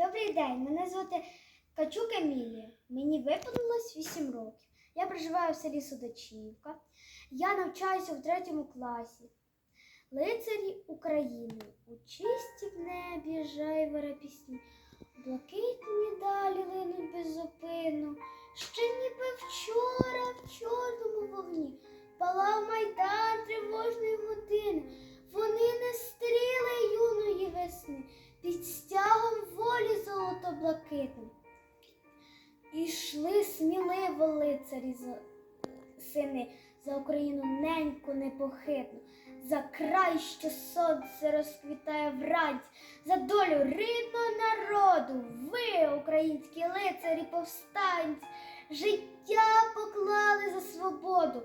Добрий день, мене звати Качук Емілія. Мені виповнилось 8 років. Я проживаю в селі Судачівка. Я навчаюся в третьому класі. Лицарі України у чистім небі жайвера пісні, блакитні далі линуть беззупинно, ще ніби вчора золото-блакитним. Ішли сміливо лицарі сини за Україну неньку непохитну, за край, що сонце розквітає вранці, за долю рідного народу. Ви, українські лицарі повстанці, життя поклали за свободу,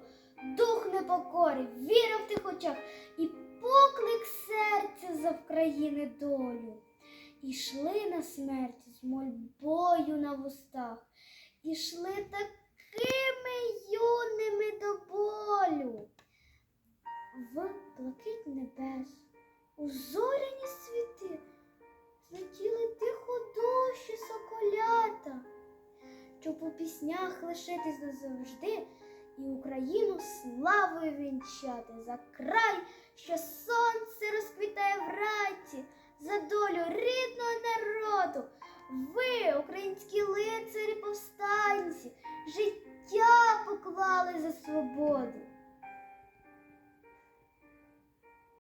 дух непокори, віра в тих очах і поклик серця за України долю. Ішли на смерть з мольбою на вустах, ішли такими юними до болю. В блакить небес, у зоряні світи, злетіли тихо дощі соколята, щоб у піснях лишитись назавжди і Україну славою вінчати. За край, що за долю рідного народу. Ви, українські лицарі повстанці, життя поклали за свободу.